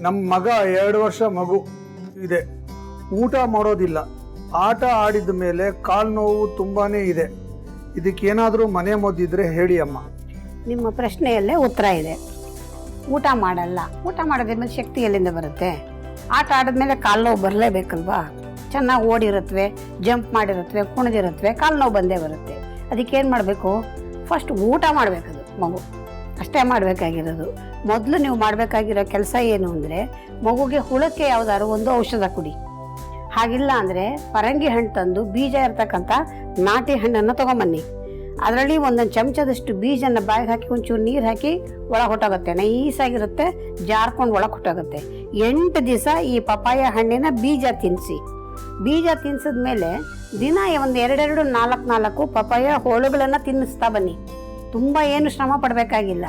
ನಮ್ಮ ಮಗ ಎರಡು ವರ್ಷ ಮಗು ಇದೆ. ಊಟ ಮಾಡೋದಿಲ್ಲ. ಆಟ ಆಡಿದ ಮೇಲೆ ಕಾಲು ನೋವು ತುಂಬಾನೇ ಇದೆ. ಇದಕ್ಕೇನಾದರೂ ಮನೆ ಮದ್ದಿದ್ರೆ ಹೇಳಿ ಅಮ್ಮ. ನಿಮ್ಮ ಪ್ರಶ್ನೆಯಲ್ಲೇ ಉತ್ತರ ಇದೆ. ಊಟ ಮಾಡಲ್ಲ. ಊಟ ಮಾಡೋದ್ಮೇಲೆ ಶಕ್ತಿ ಎಲ್ಲಿಂದ ಬರುತ್ತೆ? ಆಟ ಆಡಿದ್ಮೇಲೆ ಕಾಲು ನೋವು ಬರಲೇಬೇಕಲ್ವಾ? ಚೆನ್ನಾಗಿ ಓಡಿರುತ್ತವೆ ಜಂಪ್ ಮಾಡಿರುತ್ತವೆ ಕುಣಿದಿರುತ್ತವೆ ಕಾಲು ನೋವು ಬಂದೇ ಬರುತ್ತೆ. ಅದಕ್ಕೇನು ಮಾಡಬೇಕು? ಫಸ್ಟ್ ಊಟ ಮಾಡಬೇಕದು ಮಗು. ಅಷ್ಟೇ ಮಾಡಬೇಕಾಗಿರೋದು. ಮೊದಲು ನೀವು ಮಾಡಬೇಕಾಗಿರೋ ಕೆಲಸ ಏನು ಅಂದರೆ, ಮಗುಗೆ ಹುಳಕ್ಕೆ ಯಾವುದಾದ್ರು ಒಂದು ಔಷಧ ಕುಡಿ. ಹಾಗಿಲ್ಲ ಅಂದರೆ ಪರಂಗಿ ಹಣ್ಣು ತಂದು ಬೀಜ ಇರ್ತಕ್ಕಂಥ ನಾಟಿ ಹಣ್ಣನ್ನು ತೊಗೊಂಬನ್ನಿ. ಅದರಲ್ಲಿ ಒಂದೊಂದು ಚಮಚದಷ್ಟು ಬೀಜನ ಬಾಯಿಗೆ ಹಾಕಿ ಒಂಚೂರು ನೀರು ಹಾಕಿ ಒಳಗೆ ಹೊಟ್ಟೋಗುತ್ತೆ. ನೈಸಾಗಿರುತ್ತೆ, ಜಾರ್ಕೊಂಡು ಒಳಗೆ ಹೊಟ್ಟೋಗುತ್ತೆ. ಎಂಟು ದಿವಸ ಈ ಪಪಾಯ ಹಣ್ಣಿನ ಬೀಜ ತಿನ್ನಿಸಿ ಬೀಜ ತಿನ್ಸಿದ್ಮೇಲೆ ದಿನ ಒಂದು ಎರಡೆರಡು ನಾಲ್ಕು ನಾಲ್ಕು ಪಪಾಯ ಹೋಳುಗಳನ್ನು ತಿನ್ನಿಸ್ತಾ ಬನ್ನಿ. ತುಂಬ ಏನು ಶ್ರಮ ಪಡಬೇಕಾಗಿಲ್ಲ.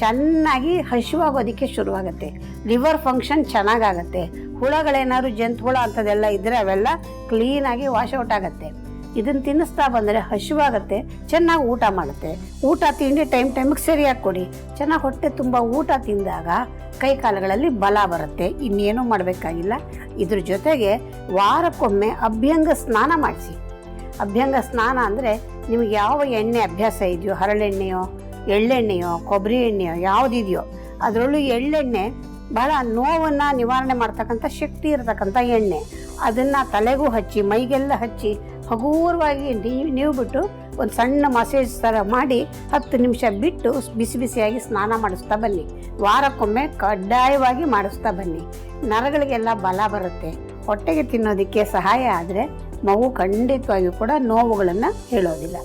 ಚೆನ್ನಾಗಿ ಹಸಿವಾಗೋದಕ್ಕೆ ಶುರುವಾಗುತ್ತೆ. ಲಿವರ್ ಫಂಕ್ಷನ್ ಚೆನ್ನಾಗಾಗತ್ತೆ. ಹುಳಗಳೇನಾದ್ರು ಜಂತು ಹುಳ ಅಂಥದ್ದೆಲ್ಲ ಇದ್ದರೆ ಅವೆಲ್ಲ ಕ್ಲೀನಾಗಿ ವಾಶ್ ಔಟ್ ಆಗುತ್ತೆ. ಇದನ್ನು ತಿನ್ನಿಸ್ತಾ ಬಂದರೆ ಹಸಿವಾಗುತ್ತೆ, ಚೆನ್ನಾಗಿ ಊಟ ಮಾಡುತ್ತೆ. ಊಟ ತಿಂಡಿ ಟೈಮ್ ಟೈಮಿಗೆ ಸರಿಯಾಗಿ ಕೊಡಿ. ಚೆನ್ನಾಗಿ ಹೊಟ್ಟೆ ತುಂಬ ಊಟ ತಿಂದಾಗ ಕೈ ಕಾಲುಗಳಲ್ಲಿ ಬಲ ಬರುತ್ತೆ. ಇನ್ನೇನು ಮಾಡಬೇಕಾಗಿಲ್ಲ. ಇದ್ರ ಜೊತೆಗೆ ವಾರಕ್ಕೊಮ್ಮೆ ಅಭ್ಯಂಗ ಸ್ನಾನ ಮಾಡಿಸಿ. ಅಭ್ಯಂಗ ಸ್ನಾನ ಅಂದರೆ ನಿಮಗೆ ಯಾವ ಎಣ್ಣೆ ಅಭ್ಯಾಸ ಇದೆಯೋ, ಹರಳೆಣ್ಣೆಯೋ, ಎಳ್ಳೆಣ್ಣೆಯೋ, ಕೊಬ್ಬರಿ ಎಣ್ಣೆಯೋ ಯಾವುದಿದೆಯೋ, ಅದರಲ್ಲೂ ಎಳ್ಳೆಣ್ಣೆ ಬಹಳ ನೋವನ್ನು ನಿವಾರಣೆ ಮಾಡ್ತಕ್ಕಂಥ ಶಕ್ತಿ ಇರತಕ್ಕಂಥ ಎಣ್ಣೆ. ಅದನ್ನು ತಲೆಗೂ ಹಚ್ಚಿ, ಮೈಗೆಲ್ಲ ಹಚ್ಚಿ ಹಗೂರವಾಗಿ ನೀವು ನೀವು ಬಿಟ್ಟು ಒಂದು ಸಣ್ಣ ಮಸೇಜ್ ಥರ ಮಾಡಿ ಹತ್ತು ನಿಮಿಷ ಬಿಟ್ಟು ಬಿಸಿ ಬಿಸಿಯಾಗಿ ಸ್ನಾನ ಮಾಡಿಸ್ತಾ ಬನ್ನಿ. ವಾರಕ್ಕೊಮ್ಮೆ ಕಡ್ಡಾಯವಾಗಿ ಮಾಡಿಸ್ತಾ ಬನ್ನಿ. ನರಗಳಿಗೆಲ್ಲ ಬಲ ಬರುತ್ತೆ. ಹೊಟ್ಟೆಗೆ ತಿನ್ನೋದಕ್ಕೆ ಸಹಾಯ ಆದರೆ ಮಗು ಖಂಡಿತವಾಗಿಯೂ ಕೂಡ ನೋವುಗಳನ್ನು ಹೇಳೋದಿಲ್ಲ.